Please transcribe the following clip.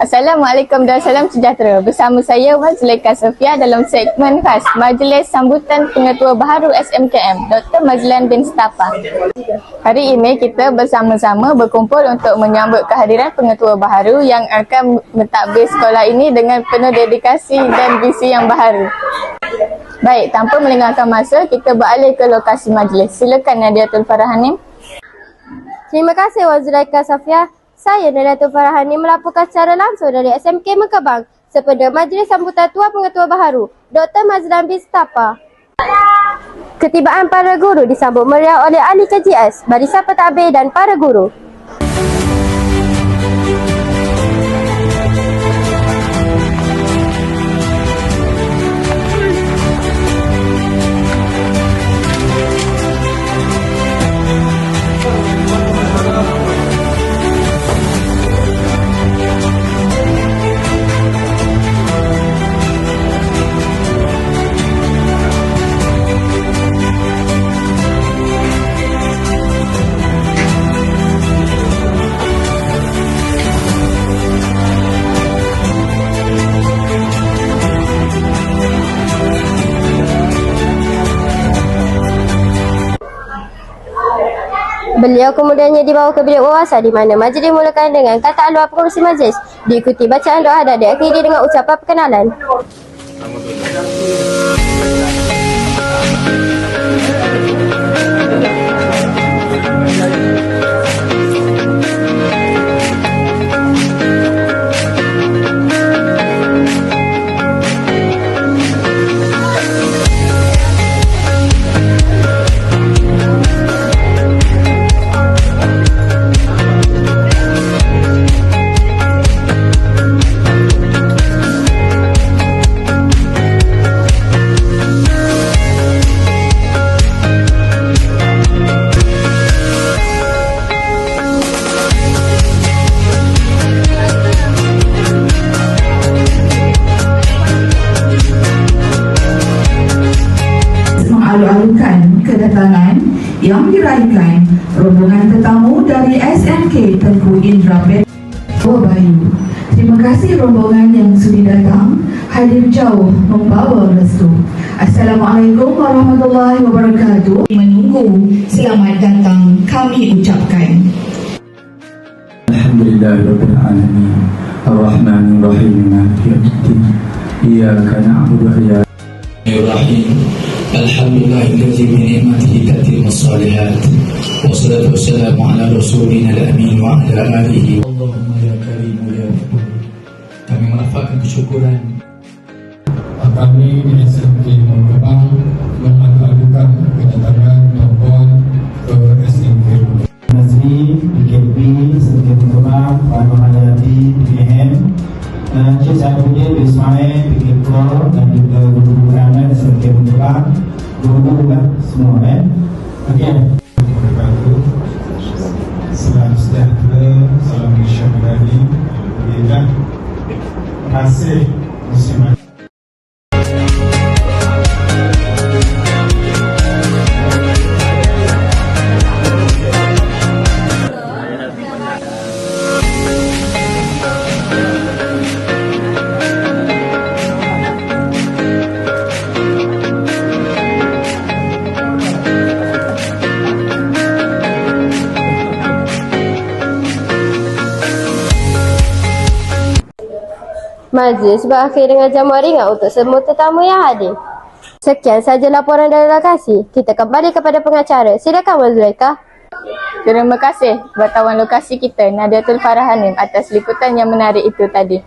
Assalamualaikum dan salam sejahtera. Bersama saya Wan Zulaika Sofia dalam segmen khas Majlis Sambutan Pengetua Baharu SMKM Dr. Mazlan bin Stapa. Hari ini kita bersama-sama berkumpul untuk menyambut kehadiran Pengetua Baharu yang akan mentadbir sekolah ini dengan penuh dedikasi dan visi yang baharu. Baik, tanpa melengahkan masa, kita beralih ke lokasi majlis. Silakan Nadia Tulfarahanim. Terima kasih Wan Zulaika Safia. Saya Nadatul Farahani melaporkan secara langsung dari SMK Mekabang sepada Majlis Sambutan Tua Pengetua Baharu, Dr. Mazlan bin Stapa. Ketibaan para guru disambut meriah oleh ahli KJS, barisan pentadbir dan para guru. Beliau kemudiannya dibawa ke bilik wawasan di mana majlis dimulakan dengan kata aluan pengurusi majlis. Diikuti bacaan doa dan diakhiri dengan ucapan perkenalan. kedatangan yang diraihkan rombongan tetamu dari SMK Tengku Indra Petro Bayu. Terima kasih rombongan yang sudi datang hadir jauh membawa restu. Assalamualaikum warahmatullahi wabarakatuh. Menunggu selamat datang kami ucapkan. Alhamdulillahirrahmanirrahim. Ar-Rahmanirrahim. Iyaka na'budu wa iyaka الرحيم. الحمد لله الذي بنعمته تتم الصالحات والصلاة والسلام على رسولنا الأمين وعلى آله. اللهم يا كريم يا kami melafalkan kesyukuran kami di SMK Penggemar, guru-guru semua. Okey. wabarakatuh. Salam sejahtera, salam syahidani Alhamdulillah Terima kasih Muslimat Majlis berakhir dengan jamuan ringan untuk semua tetamu yang hadir. Sekian saja laporan dari lokasi. Kita kembali kepada pengacara. Silakan Wan Zulaika. Terima kasih wartawan lokasi kita Nadiatul Farahanim atas liputan yang menarik itu tadi.